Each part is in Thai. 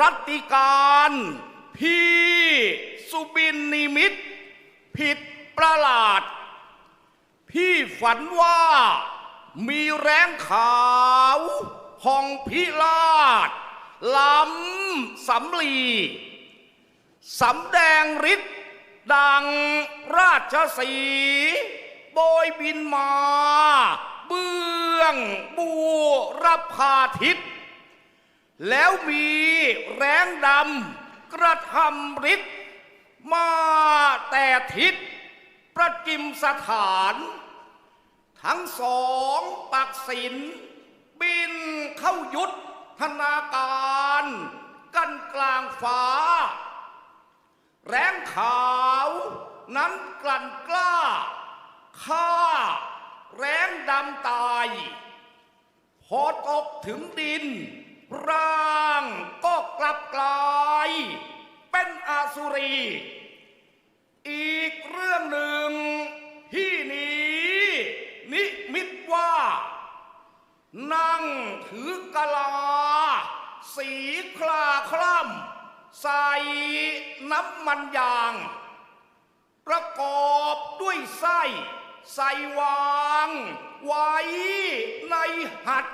รัติการ พี่สุบินนิมิต ผิดประหลาด พี่ฝันว่ามีแรงขาวผ่องพิลาดล้ำสำลีสำแดงฤทธิ์ดังราชสีโบยบินมา เบื้องบูรพาทิต แล้วมีแรงดำกระทำฤทธิ์มาแต่ทิศประจิมสถาน ทั้งสองปักศิลบินเข้ายุทธนาการ กันกลางฟ้า แรงขาวนั้นกลั่นกล้าฆ่าแรงดำตาย พอตกถึงดิน ร่างก็กลับกลาย เป็นอาสุรี อีกเรื่องหนึ่งที่นี้ นิมิตว่า นั่งถือกะลา สีคลาคล่ำใส่น้ำมันยาง ประกอบด้วยไส้ใส่วาง ไว้ในหัด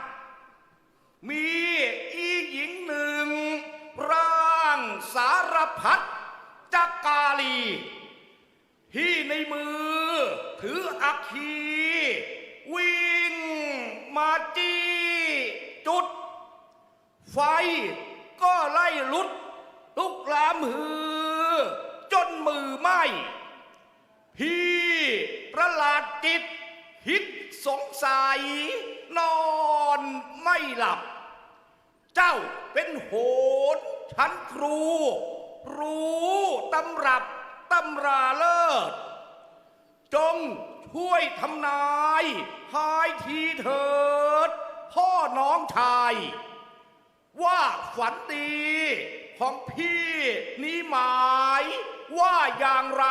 มีอีหญิงหนึ่ง ร่างสารพัดจักกาลี ที่ในมือถืออัคคีวิ่งมาจี้จุด ไฟก็ไล่ลุด ลุกลามหือ จนมือไหมพี่ประหลาดจิตคิดสงสัย นอนไม่หลับ เจ้าเป็นโหนชั้นครู รู้ตำรับตำราเลิศ จงช่วยทำนายหายทีเถิด พ่อน้องชาย ว่าฝันดีของพี่นี้หมายว่าอย่างไร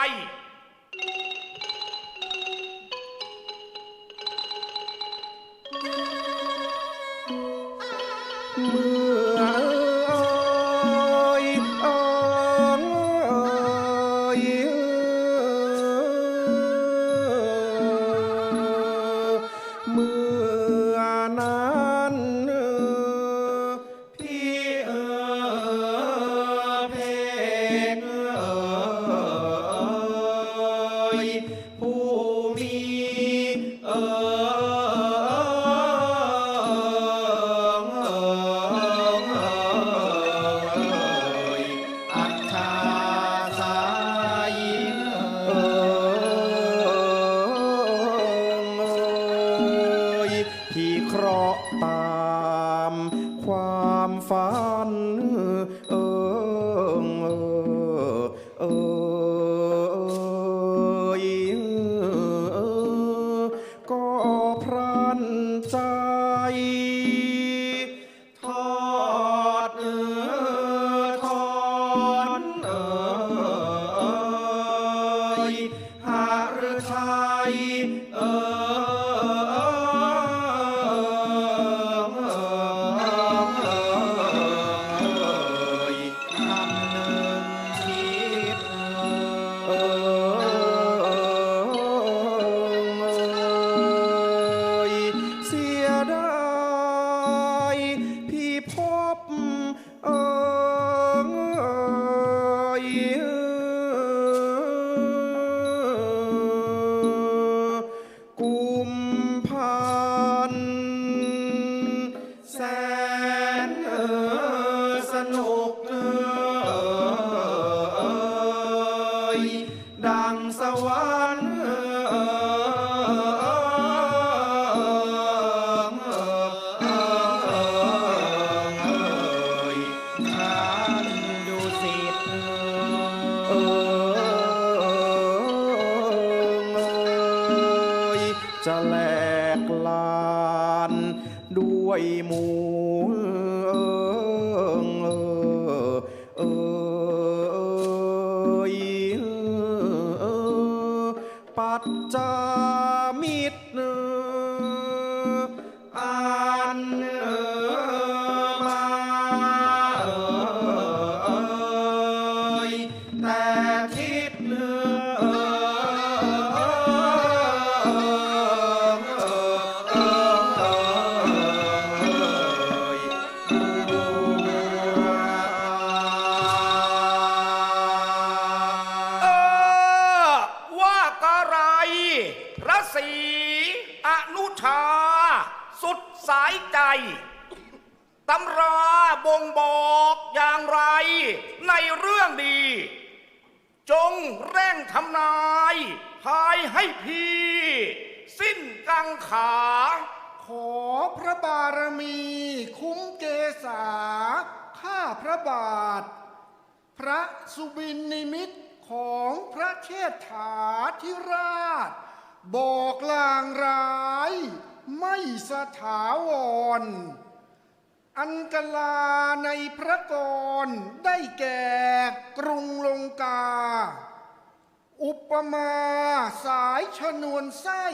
ขาขอพระบารมี คุ้มเกษาข้าพระบาท พระสุบินนิมิตของพระเชษฐาธิราช บอกลางร้าย ไม่สถาวร อันกลาในพระกรได้แก่กรุงลงกา อุปมาสายชนวนไส้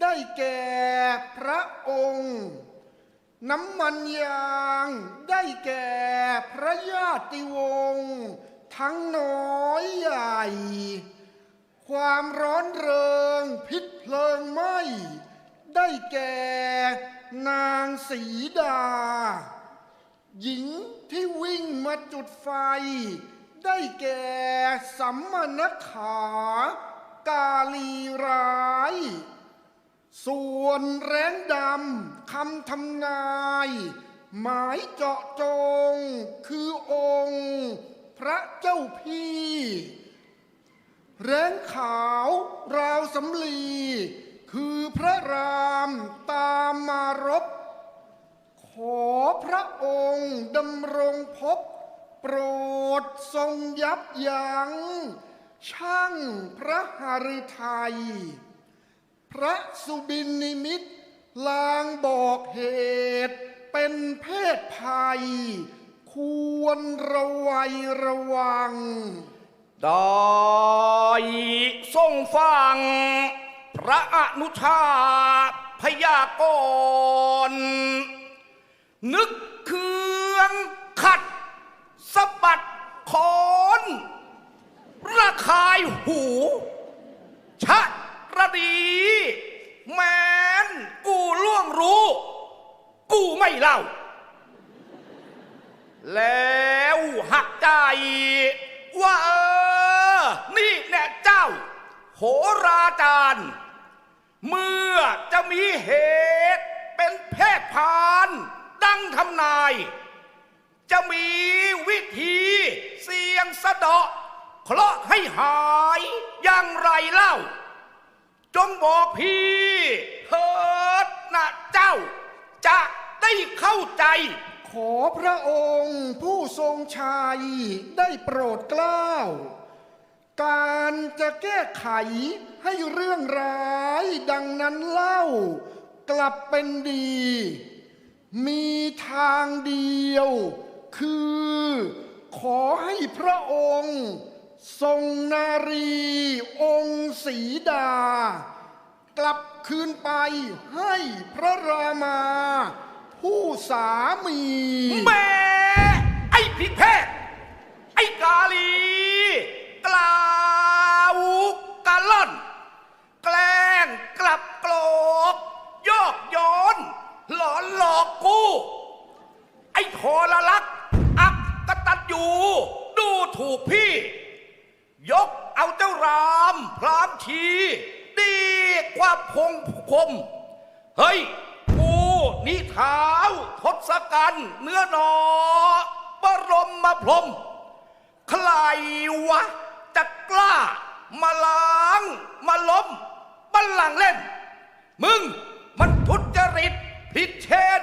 ได้แก่พระองค์ น้ำมันยางได้แก่พระญาติวงศ์ทั้งน้อยใหญ่ ความร้อนเริงพิษเพลิงไหม้ได้แก่นางสีดา หญิงที่วิ่งมาจุดไฟ ได้แก่สัมมนขา กาลีร้าย ส่วนแรงดำคำทำนาย หมายเจาะจง คือองค์ พระเจ้าพี่ แรงขาวราวสำลี คือพระรามตามมารบ ขอพระองค์ดำรงพบ โปรดทรงยับยัง้งช่างพระหฤทัย พระสุบินนิมิตลางบอกเหตุ เป็นเพศภัย ควรระวัยระวังได้ทรงฟัง พระอนุชาพยากรณ์นึกเคืองขัดสะบัดคอนระคายหู ชะ ระดี แมนกูล่วงรู้ กูไม่เล่า แล้วหักใจ ว่าเออ นี่แน่เจ้า โหราจารย์ เมื่อจะมีเหตุเป็นเพศพาน ดังทำนาย จะมีวิธีเสียงสะเดาะเคราะห์ให้หายอย่างไรเล่า จงบอกพี่เถิดนะเจ้า จะได้เข้าใจ ขอพระองค์ผู้ทรงชัยได้โปรดเกล้า การจะแก้ไขให้เรื่องร้ายดังนั้นเล่า กลับเป็นดี มีทางเดียว คือขอให้พระองค์ ทรงนารี องค์สีดา กลับคืนไปให้พระรามา ผู้สามีแม่ไอ้ผิดแพทย์ไอ้กาลี กล่าวกะล่อน แกล้งกลับโกรกยอกย้อน หลอนหลอกกู ไอ้โทรลักษณ์อักกตัดอยู่ ดูถูกพี่ ยกเอาเจ้ารามพรามทีดีกว่าพงคม เฮ้ยกูนี่เท้าทศกัณฐ์เนื้อหนอบรมมาพรม ใครวะจะกล้า มาล้าง มาล้มบัลลังก์เล่น มึงมันทุจริตผิดเช่น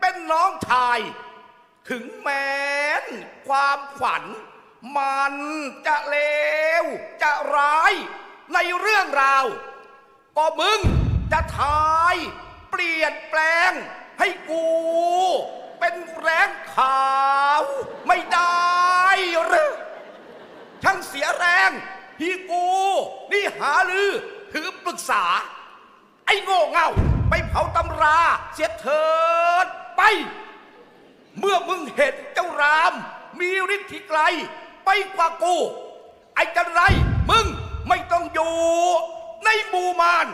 เป็นน้องชาย ถึงแม้นความฝัน มันจะเลว จะร้าย ในเรื่องราว ก็มึงจะทาย เปลี่ยนแปลง ให้กู เป็นแรงขาวไม่ได้หรือช่างเสียแรง พี่กู นี่หาลือ ถือปรึกษา ไอ้โง่เง่าไปเผาตำราเสียเถิดไป เมื่อมึงเห็นเจ้าราม มีฤทธิ์ที่ไกล ไปกว่ากู ไอ้จันไร มึงไม่ต้องอยู่ในบูมาน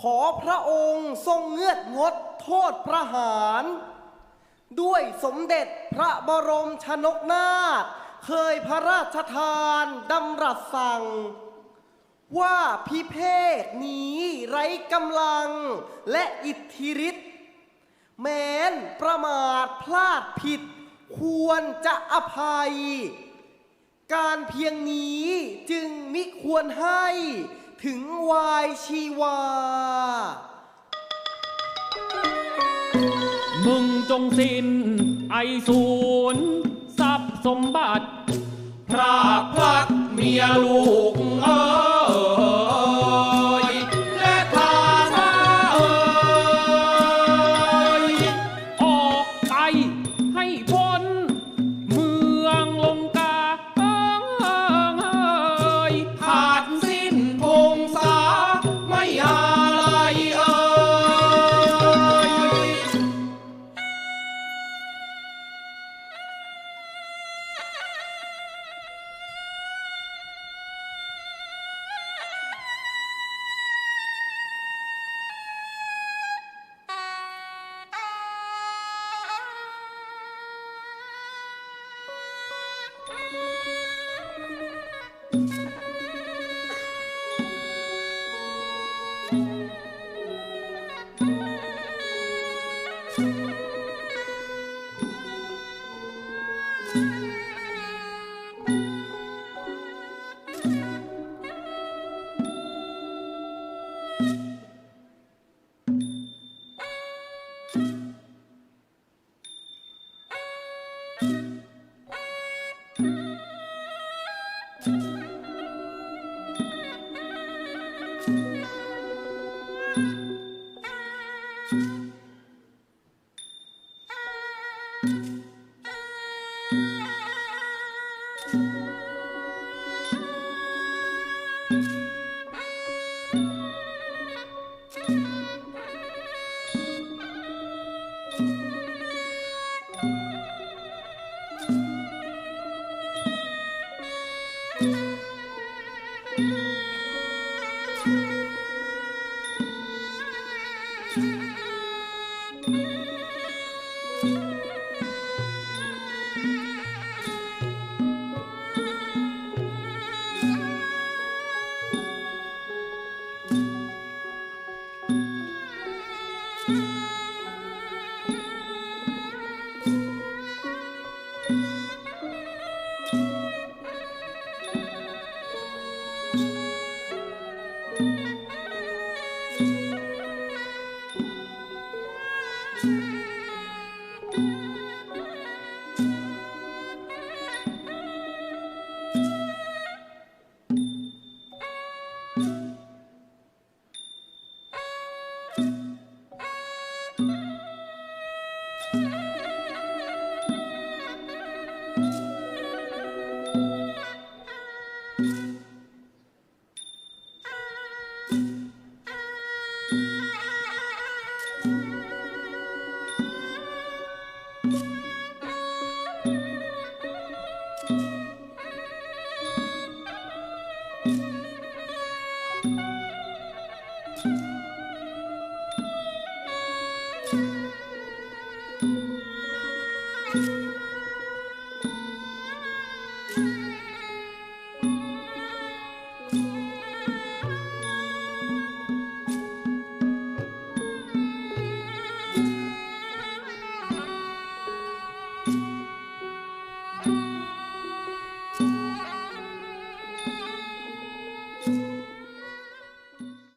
ขอพระองค์ทรงเงือดงดโทษประหาร ด้วยสมเด็จพระบรมชนกนาถเคยพระราชทานดำรัสสั่ง ว่าพิเพศนี้ไร้กำลังและอิทธิฤทธิ์แม้นประมาทพลาดผิด ควรจะอภัย การเพียงนี้จึงมิควรให้ ถึงวายชีวา มึงจงสิ้นไอศูนย์ทรัพย์สมบัติ พรากพลักเมียลูกเอ้ Bye.